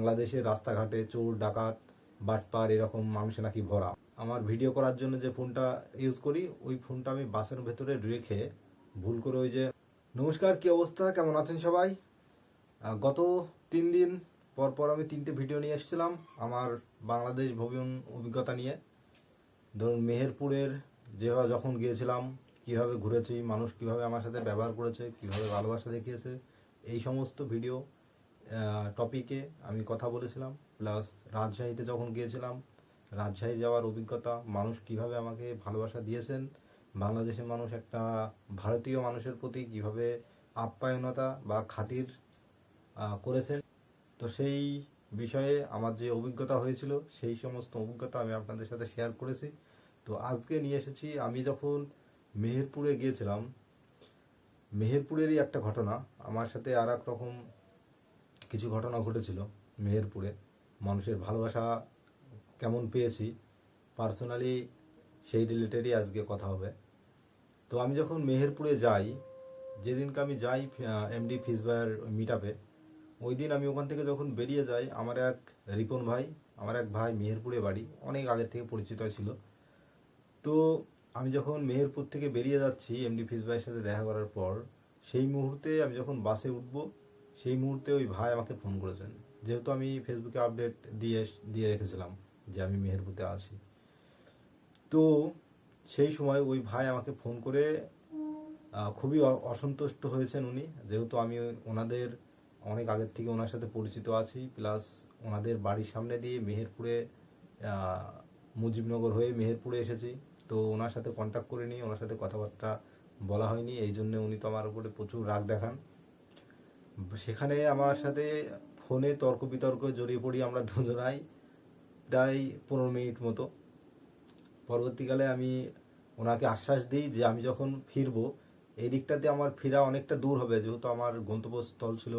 বাংলাদেশের রাস্তাঘাটে চোর, ডাকাত, বাটপার এরকম মানুষে নাকি ভরা। আমার ভিডিও করার জন্য যে ফোনটা ইউজ করি, ওই ফোনটা আমি বাসের ভেতরে রেখে ভুল করে ওই যে, নমস্কার, কি অবস্থা? কেমন আছেন সবাই? গত তিন দিন পর পর আমি তিনটে ভিডিও নিয়ে এসেছিলাম আমার বাংলাদেশ ভ্রমণ অভিজ্ঞতা নিয়ে। ধরুন, মেহেরপুরের যেভাবে যখন গিয়েছিলাম, কীভাবে ঘুরেছি, মানুষ কীভাবে আমার সাথে ব্যবহার করেছে, কীভাবে ভালোবাসা দেখিয়েছে, এই সমস্ত ভিডিও টপিকে আমি কথা বলেছিলাম প্লাস রাজশাহীতে যখন গিয়েছিলাম, রাজশাহী যাওয়ার অভিজ্ঞতা, মানুষ কীভাবে আমাকে ভালোবাসা দিয়েছেন, বাংলাদেশের মানুষ একটা ভারতীয় মানুষের প্রতি কীভাবে আপ্যায়নতা বা খাতির করেছেন, তো সেই বিষয়ে আমার যে অভিজ্ঞতা হয়েছিল, সেই সমস্ত অভিজ্ঞতা আমি আপনাদের সাথে শেয়ার করেছি। তো আজকে নিয়ে এসেছি, আমি যখন মেহেরপুরে গিয়েছিলাম, মেহেরপুরেরই একটা ঘটনা, আমার সাথে আর এক রকম কিছু ঘটনা ঘটেছিল মেহেরপুরে। মানুষের ভালোবাসা কেমন পেয়েছি পার্সোনালি সেই রিলেটেডই আজকে কথা হবে। তো আমি যখন মেহেরপুরে যাই, যেদিনকে আমি যাই এমডি ফিসবাইয়ের মিট আপে ওই দিন আমি ওখান থেকে যখন বেরিয়ে যাই, আমার এক রিপন ভাই, আমার এক ভাই মেহেরপুরে বাড়ি, অনেক আগে থেকে পরিচিত ছিল। তো আমি যখন মেহেরপুর থেকে বেরিয়ে যাচ্ছি এমডি ফিস ভাইয়ের সাথে দেখা করার পর, সেই মুহূর্তে আমি যখন বাসে উঠব সেই মুহূর্তে ওই ভাই আমাকে ফোন করেছেন। যেহেতু আমি ফেসবুকে আপডেট দিয়ে দিয়ে রেখেছিলাম যে আমি মেহেরপুরে আছি। তো সেই সময় ওই ভাই আমাকে ফোন করে খুবই অসন্তুষ্ট হয়েছেন উনি। যেহেতু আমি ওনাদের অনেক আগের থেকে ওনার সাথে পরিচিত আছি প্লাস ওনাদের বাড়ির সামনে দিয়ে মেহেরপুরে মুজিবনগর হয়ে মেহেরপুরে এসেছি। তো ওনার সাথে কন্ট্যাক্ট করে নিই ওনার সাথে কথাবার্তা বলা হয়নি। এই জন্য উনি তো আমার উপরে প্রচুর রাগ দেখান। সেখানে আমার সাথে ফোনে তর্ক বিতর্ক জড়িয়ে পড়ি আমরা দুজনাই, প্রায় পনেরো মিনিট মতো। পরবর্তীকালে আমি ওনাকে আশ্বাস দিই যে আমি যখন ফিরবো, এই দিকটাতে আমার ফেরা অনেকটা দূর হবে, যেহেতু আমার গন্তব্যস্থল ছিল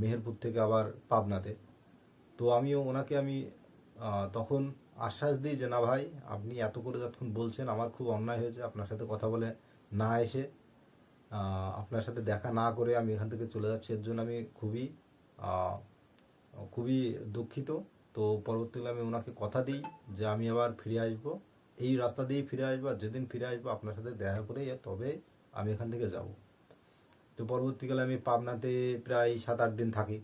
মেহেরপুর থেকে আবার পাবনাতে। তো আমি ওনাকে আমি তখন আশ্বাস দিই যে, না ভাই, আপনি এত করে যতক্ষণ বলছেন, আমার খুব অন্যায় হয়েছে, আপনার সাথে কথা বলে না এসে আপনার সাথে দেখা না করে আমি এখান থেকে চলে যাচ্ছি, এর জন্য আমি খুবই খুবই দুঃখিত। তো পরবর্তীকালে আমি ওনাকে কথা দিই যে আমি আবার ফিরে আসব। এই রাস্তা দিয়েই ফিরে আসব আর যেদিন ফিরে আসব আপনার সাথে দেখা করে তবে আমি এখান থেকে যাব। তো পরবর্তীকালে আমি পাবনাতে প্রায় সাত আট দিন থাকি।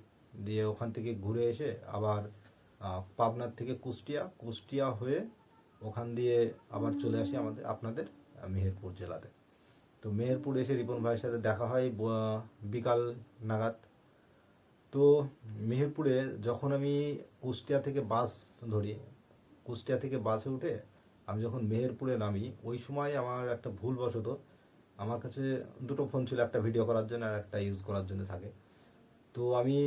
দিয়ে ওখান থেকে ঘুরে এসে আবার পাবনার থেকে কুষ্টিয়া কুষ্টিয়া হয়ে ওখান দিয়ে আবার চলে আসি আমাদের, আপনাদের মেহেরপুর জেলাতে। তো মেহেরপুর এসে রিপন ভাইয়ের সাথে দেখা হয় বিকাল নাগাদ। তো মেহেরপুরে যখন আমি কুষ্টিয়া থেকে বাস ধরি, কুষ্টিয়া থেকে বাসে উঠে আমি যখন মেহেরপুরে নামি, ওই সময় আমার একটা ভুলবশত আমার কাছে দুটো ফোন ছিল, একটা ভিডিও করার জন্য আর একটা ইউজ করার জন্য থাকে। তো আমি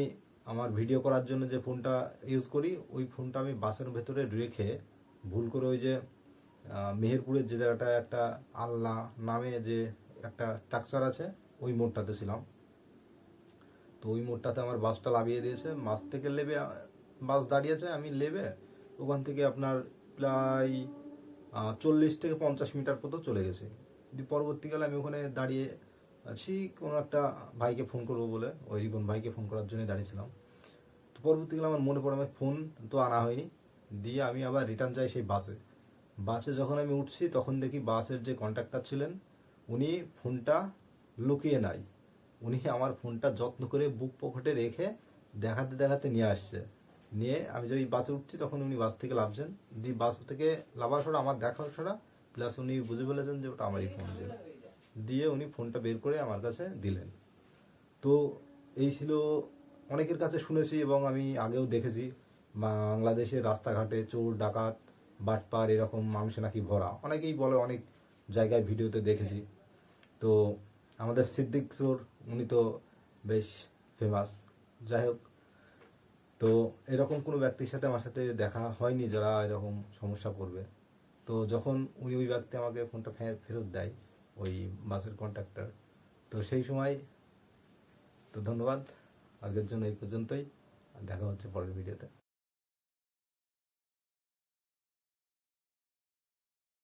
আমার ভিডিও করার জন্য যে ফোনটা ইউজ করি, ওই ফোনটা আমি বাসের ভেতরে রেখে ভুল করে ওই যে মেহেরপুরের যে জায়গাটা একটা আল্লাহ নামে যে একটা স্ট্রাকচার আছে, ওই মোড়টাতে ছিলাম। তো ওই মোড়টাতে আমার বাসটা লাভিয়ে দিয়েছে। বাস থেকে লেবে, বাস দাঁড়িয়েছে, আমি লেবে ওখান থেকে আপনার প্রায় চল্লিশ থেকে পঞ্চাশ মিটার মতো চলে গেছে। পরবর্তীকালে আমি ওখানে দাঁড়িয়ে আছি, কোনো একটা ভাইকে ফোন করব বলে, ওই রিপন ভাইকে ফোন করার জন্য দাঁড়িয়েছিলাম। তো পরবর্তীকালে আমার মনে পড়ে আমার ফোন তো আনা হয়নি। দিয়ে আমি আবার রিটার্ন যাই সেই বাসে। বাসে যখন আমি উঠছি, তখন দেখি বাসের যে কন্ট্রাক্টর ছিলেন উনি ফোনটা লুকিয়ে নাই। উনি আমার ফোনটা যত্ন করে বুক পকেটে রেখে দেখাতে দেখাতে নিয়ে আসছে। নিয়ে আমি যখন বাসে উঠছি তখন উনি বাস থেকে লাভছেন দিয়ে বাস থেকে লাভার ছড়া আমার দেখা ছড়া প্লাস উনি বুঝে ফেলেছেন যে ওটা আমারই ফোন ছিল দিয়ে উনি ফোনটা বের করে আমার কাছে দিলেন। তো এই ছিল অনেকের কাছে শুনেছি এবং আমি আগেও দেখেছি। বাংলাদেশের রাস্তাঘাটে চোর, ডাকাত, বাটপার এরকম মানুষে নাকি ভরা। অনেকেই বলে অনেক জায়গায় ভিডিওতে দেখেছি। তো আমাদের সিদ্দিক সোর, উনি তো বেশ ফেমাস যাই হোক, তো এরকম কোনো ব্যক্তির সাথে আমার সাথে দেখা হয়নি যারা এরকম সমস্যা করবে। তো যখন উনি ওই ব্যক্তি আমাকে ফোনটা ফেরত দেয়, ওই বাসের কন্ট্রাক্টর তো সেই সময়, তো ধন্যবাদ। আজকের জন্য এই পর্যন্তই। দেখা হচ্ছে পরের ভিডিওতে